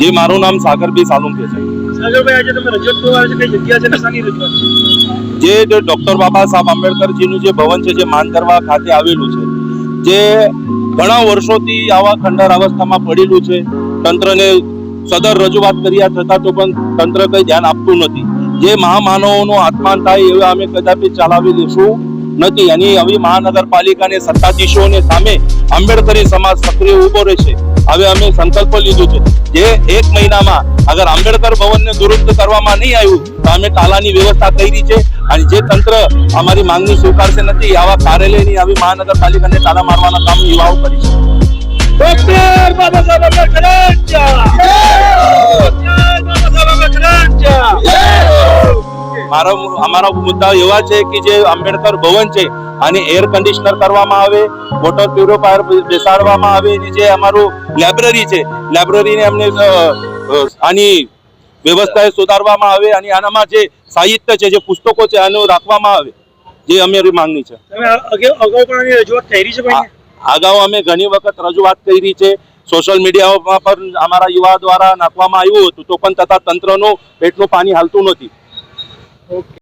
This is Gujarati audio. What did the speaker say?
જે મારું નામ સાગરભાઈ સાલુંકે છે? જે ડોક્ટર બાબા સાહેબ આંબેડકરજીનું જે ભવન છે જે માનકરવા ખાતે આવેલું છે જે ઘણા વર્ષોથી આવા ખંડર અવસ્થામાં પડેલું છે તંત્રને સદર રજૂઆત કર્યા છતાં તો પણ તંત્ર કંઈ ધ્યાન આપતું નથી. જે મહામાનવોનું આત્માન થાય એવા અમે કદાપી ચલાવી લેશું. નથી અને આવી મહાનગરપાલિકાને સત્તાધીશોને સામે આંબેડકરી સમાજ સક્રિય ઊભો રહેશે હવે અમે સંકલ્પ લીધો છે જે એક મહિનામાં અગર આંબેડકર ભવનને દુરુસ્ત કરવામાં નહીં આવ્યું, તો અમે તાલાની વ્યવસ્થા કરી છે અને જે તંત્ર અમારી માંગણી સ્વીકારશે નથી, આવા કાર્યાલયની આવી મહાનગરપાલિકાને તાલા મારવાના કામ યુવાઓ કરી છે. મારો અમારા મુદ્દા એવા છે કે જે આંબેડકર ભવન છે આની એર કન્ડિશનર કરવામાં આવે વોટર પ્યુરિફાયર બેસાડવામાં આવે અને જે અમારું લાઇબ્રેરી છે લાઇબ્રેરીને અમને આની વ્યવસ્થા સુધારવામાં આવે અને આનામાં જે સાહિત્ય છે જે પુસ્તકો છે આનું રાખવામાં આવે જે અમારી માંગણી છે. તમે અગાઉ અગાઉ પણ રજૂઆત કરી છે અગાઉ અમે ઘણી વખત રજૂઆત કરી છે સોશિયલ મીડિયામાં પણ અમારા યુવા દ્વારા નાખવામાં આવ્યું હતું તો પણ તથા તંત્રનું પેટનું પાણી હાલતું નથી. ಓಕೆ